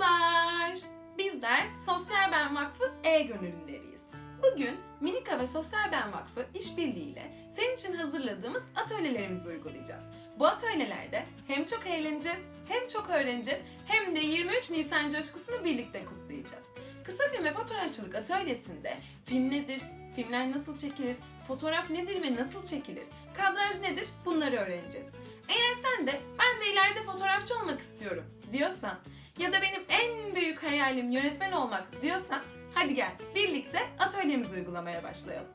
Çocuklar, bizler Sosyal Ben Vakfı E-Gönüllüleriyiz. Bugün Minika ve Sosyal Ben Vakfı işbirliğiyle senin için hazırladığımız atölyelerimizi uygulayacağız. Bu atölyelerde hem çok eğleneceğiz, hem çok öğreneceğiz, hem de 23 Nisan coşkusunu birlikte kutlayacağız. Kısa film ve fotoğrafçılık atölyesinde film nedir, filmler nasıl çekilir, fotoğraf nedir ve nasıl çekilir, kadraj nedir bunları öğreneceğiz. Eğer sen de ben de ileride fotoğrafçı olmak istiyorum diyorsan ya da benim en büyük hayalim yönetmen olmak diyorsan hadi gel birlikte atölyemizi uygulamaya başlayalım.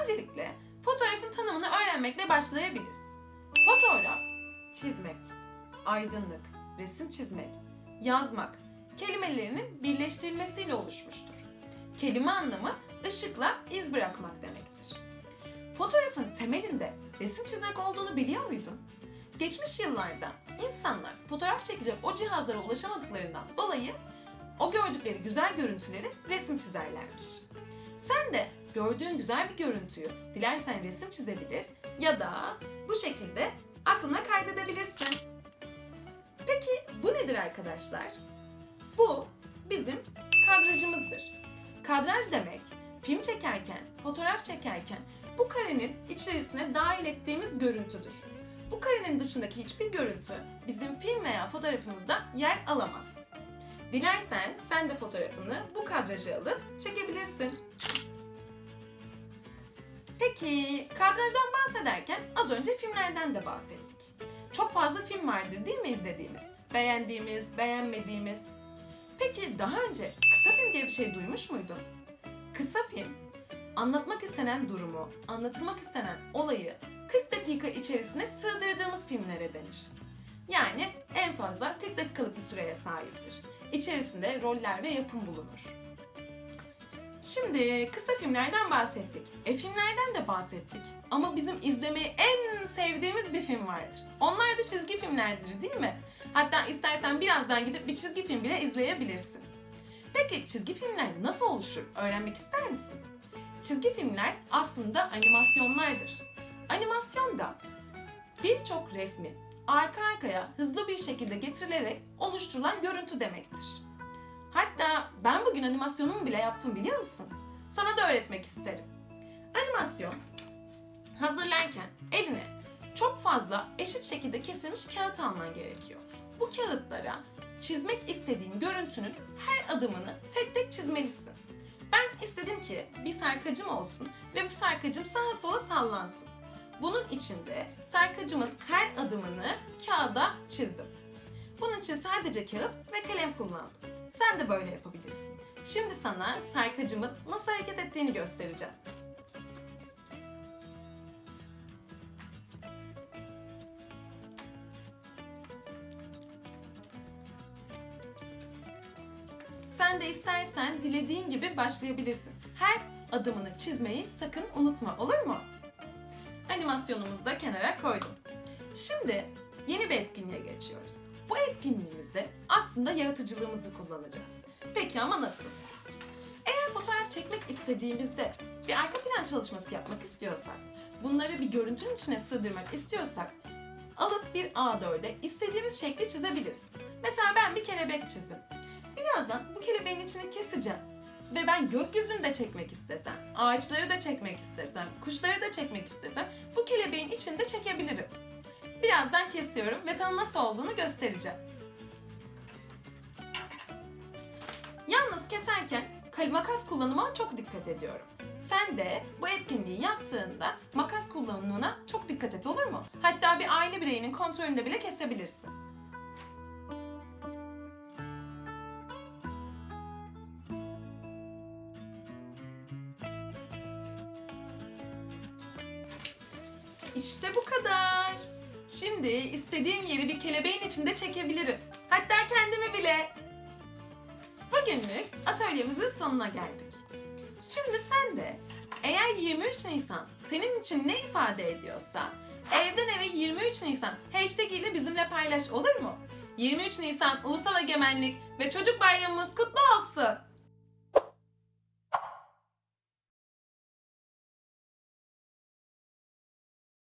Öncelikle fotoğrafın tanımını öğrenmekle başlayabiliriz. Fotoğraf, çizmek, aydınlık, resim çizmek, yazmak kelimelerinin birleştirilmesiyle oluşmuştur. Kelime anlamı ışıkla iz bırakmak demektir. Temelinde resim çizmek olduğunu biliyor muydun? Geçmiş yıllarda insanlar fotoğraf çekecek o cihazlara ulaşamadıklarından dolayı o gördükleri güzel görüntüleri resim çizerlermiş. Sen de gördüğün güzel bir görüntüyü dilersen resim çizebilir ya da bu şekilde aklına kaydedebilirsin. Peki bu nedir arkadaşlar? Bu bizim kadrajımızdır. Kadraj demek film çekerken, fotoğraf çekerken bu karenin içerisine dahil ettiğimiz görüntüdür. Bu karenin dışındaki hiçbir görüntü bizim film veya fotoğrafımızda yer alamaz. Dilersen sen de fotoğrafını bu kadraja alıp çekebilirsin. Peki kadrajdan bahsederken az önce filmlerden de bahsettik. Çok fazla film vardır değil mi izlediğimiz? Beğendiğimiz, beğenmediğimiz. Peki daha önce kısa film diye bir şey duymuş muydun? Kısa film anlatmak istenen durumu, anlatılmak istenen olayı 40 dakika içerisine sığdırdığımız filmlere denir. Yani en fazla 40 dakikalık bir süreye sahiptir. İçerisinde roller ve yapım bulunur. Şimdi kısa filmlerden bahsettik. E filmlerden de bahsettik. Ama bizim izlemeyi en sevdiğimiz bir film vardır. Onlar da çizgi filmlerdir değil mi? Hatta istersen birazdan gidip bir çizgi film bile izleyebilirsin. Peki çizgi filmler nasıl oluşur? Öğrenmek ister misin? Çizgi filmler aslında animasyonlardır. Animasyonda birçok resmi arka arkaya hızlı bir şekilde getirilerek oluşturulan görüntü demektir. Hatta ben bugün animasyonumu bile yaptım biliyor musun? Sana da öğretmek isterim. Animasyon hazırlarken eline çok fazla eşit şekilde kesilmiş kağıt alman gerekiyor. Bu kağıtlara çizmek istediğin görüntünün her adımını tek tek çizmelisin. İstedim ki bir sarkacım olsun ve bu sarkacım sağa sola sallansın. Bunun için de sarkacımın her adımını kağıda çizdim. Bunun için sadece kağıt ve kalem kullandım. Sen de böyle yapabilirsin. Şimdi sana sarkacımın nasıl hareket ettiğini göstereceğim. Sen de istersen dilediğin gibi başlayabilirsin. Her adımını çizmeyi sakın unutma olur mu? Animasyonumuzu da kenara koydum. Şimdi yeni bir etkinliğe geçiyoruz. Bu etkinliğimizde aslında yaratıcılığımızı kullanacağız. Peki ama nasıl? Eğer fotoğraf çekmek istediğimizde bir arka plan çalışması yapmak istiyorsak, bunları bir görüntünün içine sığdırmak istiyorsak, alıp bir A4'e istediğimiz şekli çizebiliriz. Mesela ben bir kelebek çizdim. Birazdan bu kelebeğin içini keseceğim. Ve ben gökyüzünü de çekmek istesem, ağaçları da çekmek istesem, kuşları da çekmek istesem bu kelebeğin içini de çekebilirim. Birazdan kesiyorum ve sana nasıl olduğunu göstereceğim. Yalnız keserken makas kullanıma çok dikkat ediyorum. Sen de bu etkinliği yaptığında makas kullanımına çok dikkat et olur mu? Hatta bir aile bireyinin kontrolünde bile kesebilirsin. İşte bu kadar. Şimdi istediğim yeri bir kelebeğin içinde çekebilirim. Hatta kendimi bile. Bugünlük atölyemizin sonuna geldik. Şimdi sen de eğer 23 Nisan senin için ne ifade ediyorsa evden eve 23 Nisan hashtag ile bizimle paylaş olur mu? 23 Nisan Ulusal Egemenlik ve Çocuk Bayramımız kutlu olsun.